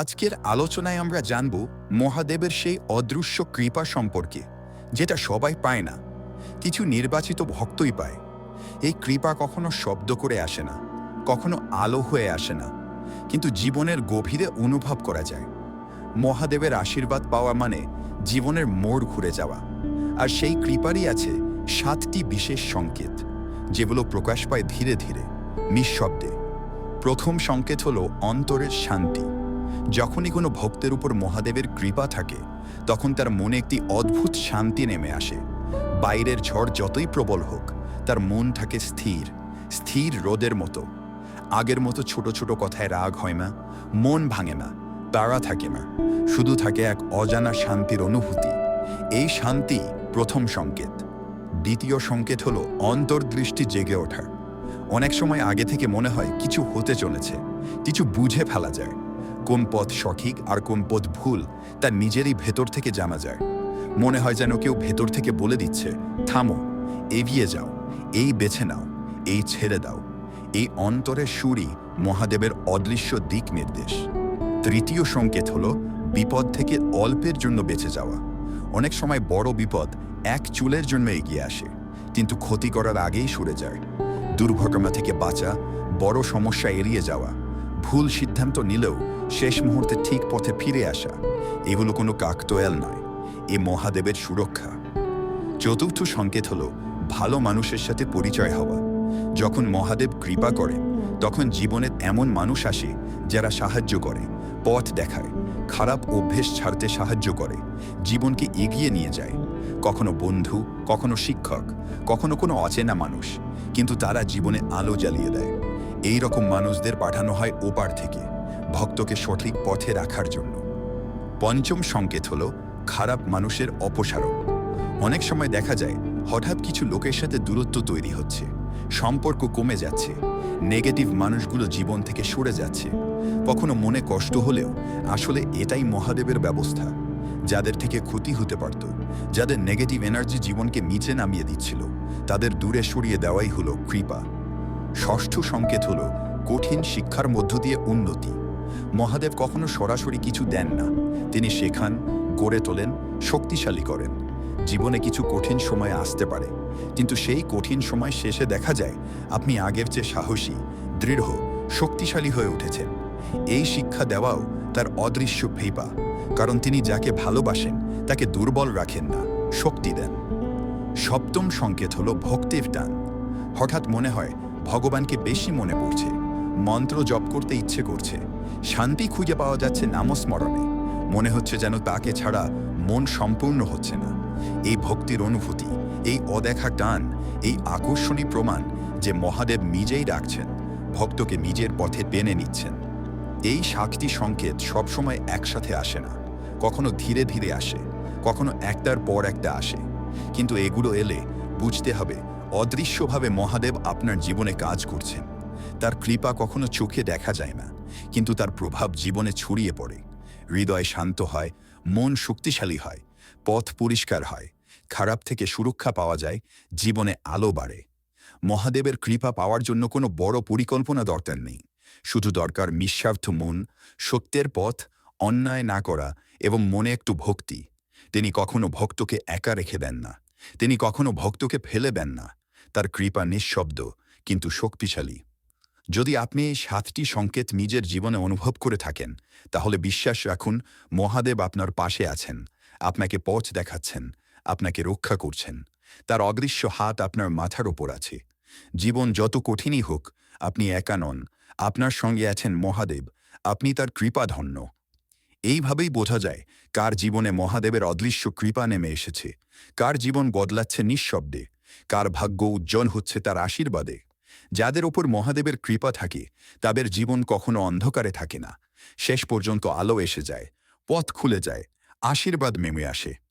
আজকের আলোচনায় আমরা জানব মহাদেবের সেই অদৃশ্য কৃপা সম্পর্কে, যেটা সবাই পায় না। কিছু নির্বাচিত ভক্তই পায়। এই কৃপা কখনো শব্দ করে আসে না, কখনো আলো হয়ে আসে না, কিন্তু জীবনের গভীরে অনুভব করা যায়। মহাদেবের আশীর্বাদ পাওয়া মানে জীবনের মোড় ঘুরে যাওয়া, আর সেই কৃপারই আছে সাতটি বিশেষ সংকেত, যেগুলো প্রকাশ পায় ধীরে ধীরে, নিঃশব্দে। প্রথম সংকেত হলো অন্তরের শান্তি। যখনই কোনো ভক্তের উপর মহাদেবের কৃপা থাকে, তখন তার মনে একটি অদ্ভুত শান্তি নেমে আসে। বাইরের ঝড় যতই প্রবল হোক, তার মন থাকে স্থির স্থির রোদের মতো। আগের মতো ছোট ছোট কথায় রাগ হয় না, মন ভাঙে না, তাড়া থাকে না, শুধু থাকে এক অজানা শান্তির অনুভূতি। এই শান্তি প্রথম সংকেত। দ্বিতীয় সংকেত হলো অন্তর্দৃষ্টি জেগে ওঠা। অনেক সময় আগে থেকে মনে হয় কিছু হতে চলেছে, কিছু বুঝে ফেলা যায়। কোন পথ সঠিক আর কোন পথ ভুল তা নিজেরই ভেতর থেকে জানা যায়। মনে হয় যেন কেউ ভেতর থেকে বলে দিচ্ছে, থামো, এগিয়ে যাও, এই বেছে নাও, এই ছেড়ে দাও। এই অন্তরের সুরই মহাদেবের অদৃশ্য দিক নির্দেশ। তৃতীয় সংকেত হল বিপদ থেকে অল্পের জন্য বেঁচে যাওয়া। অনেক সময় বড় বিপদ এক চুলের জন্য এগিয়ে আসে, কিন্তু ক্ষতি করার আগেই সরে যায়। দুর্ঘটনা থেকে বাঁচা, বড় সমস্যা এড়িয়ে যাওয়া ভুল সিদ্ধান্ত নিলেও শেষ মুহূর্তে ঠিক পথে ফিরে আসা, এগুলো কোনো কাকতোয়াল নয়। এ মহাদেবের সুরক্ষা। চতুর্থ সংকেত হলো ভালো মানুষের সাথে পরিচয় হওয়া। যখন মহাদেব কৃপা করে, তখন জীবনে এমন মানুষ আসে যারা সাহায্য করে, পথ দেখায়, খারাপ অভ্যেস ছাড়তে সাহায্য করে, জীবনকে এগিয়ে নিয়ে যায়। কখনো বন্ধু, কখনো শিক্ষক, কখনো কোনো অচেনা মানুষ, কিন্তু তারা জীবনে আলো জ্বালিয়ে দেয়। এই রকম মানুষদের পাঠানো হয় ওপার থেকে, ভক্তকে সঠিক পথে রাখার জন্য। পঞ্চম সংকেত হল খারাপ মানুষের অপসারণ। অনেক সময় দেখা যায়, হঠাৎ কিছু লোকের সাথে দূরত্ব তৈরি হচ্ছে, সম্পর্ক কমে যাচ্ছে, নেগেটিভ মানুষগুলো জীবন থেকে সরে যাচ্ছে। কখনো মনে কষ্ট হলেও আসলে এটাই মহাদেবের ব্যবস্থা, যাদের থেকে ক্ষতি হতে পারত, যাদের নেগেটিভ এনার্জি জীবনকে নিচে নামিয়ে দিচ্ছিল, তাদের দূরে সরিয়ে দেওয়াই হলো কৃপা। ষষ্ঠ সংকেত হল কঠিন শিক্ষার মধ্য দিয়ে উন্নতি। মহাদেব কখনো সরাসরি কিছু দেন না। তিনি শেখান, গড়ে তোলেন, শক্তিশালী করেন। জীবনে কিছু কঠিন সময় আসতে পারে, কিন্তু সেই কঠিন সময় শেষে দেখা যায় আপনি আগের চেয়ে সাহসী, দৃঢ়, শক্তিশালী হয়ে উঠেছেন। এই শিক্ষা দেওয়াও তার অদৃশ্য ভেপা কারণ তিনি যাকে ভালোবাসেন, তাকে দুর্বল রাখেন না, শক্তি দেন। সপ্তম সংকেত হল ভক্তির টান। হঠাৎ মনে হয় ভগবানকে বেশি মনে পড়ছে। মন্ত্র জপ করতে ইচ্ছে করছে। শান্তি খুঁজে পাওয়া যাচ্ছে নামস্মরণে। মনে হচ্ছে যেন তাকে ছাড়া মন সম্পূর্ণ হচ্ছে না। এই ভক্তির অনুভূতি, এই অদেখা টান, এই আকর্ষণী প্রমাণ যে মহাদেব নিজেই ডাকছেন, ভক্তকে নিজের পথে টেনে নিচ্ছেন। এই সাতটি সংকেত সবসময় একসাথে আসে না। কখনো ধীরে ধীরে আসে, কখনো একটার পর একটা আসে। কিন্তু এগুলো এলে বুঝতে হবে অদৃশ্যভাবে মহাদেব আপনার জীবনে কাজ করছেন তার কৃপা কখনো চোখে দেখা যায় না, কিন্তু তার প্রভাব জীবনে ছড়িয়ে পড়ে। হৃদয় শান্ত হয়, মন শক্তিশালী হয়, পথ পরিষ্কার হয়, খারাপ থেকে সুরক্ষা পাওয়া যায়, জীবনে আলো বাড়ে। মহাদেবের কৃপা পাওয়ার জন্য কোনো বড় পরিকল্পনা দরকার নেই। শুধু দরকার নিঃস্বার্থ মন, সত্যের পথ, অন্যায় না করা এবং মনে একটু ভক্তি। তিনি কখনো ভক্তকে একা রেখে দেন না। তিনি কখনো ভক্তকে ফেলে দেন না। তার কৃপা নিঃশব্দ, কিন্তু শক্তিশালী। যদি আপনি এই সাতটি সংকেত নিজের জীবনে অনুভব করে থাকেন, তাহলে বিশ্বাস রাখুন, মহাদেব আপনার পাশে আছেন, আপনাকে পথ দেখাচ্ছেন, আপনাকে রক্ষা করছেন। তার অদৃশ্য হাত আপনার মাথার ওপর আছে। জীবন যত কঠিনই হোক, আপনি একা নন, আপনার সঙ্গে আছেন মহাদেব, আপনি তার কৃপাধন্য। এইভাবেই বোঝা যায় কার জীবনে মহাদেবের অদৃশ্য কৃপা নেমে এসেছে, কার জীবন বদলাচ্ছে নিঃশব্দে। কার ভাগ্য উজ্জ্বল হচ্ছে তার আশীর্বাদে। যাদের ওপর মহাদেবের কৃপা থাকে, তাদের জীবন কখনো অন্ধকারে থাকে না। শেষ পর্যন্ত আলো এসে যায়, পথ খুলে যায়, আশীর্বাদ মেমে আসে।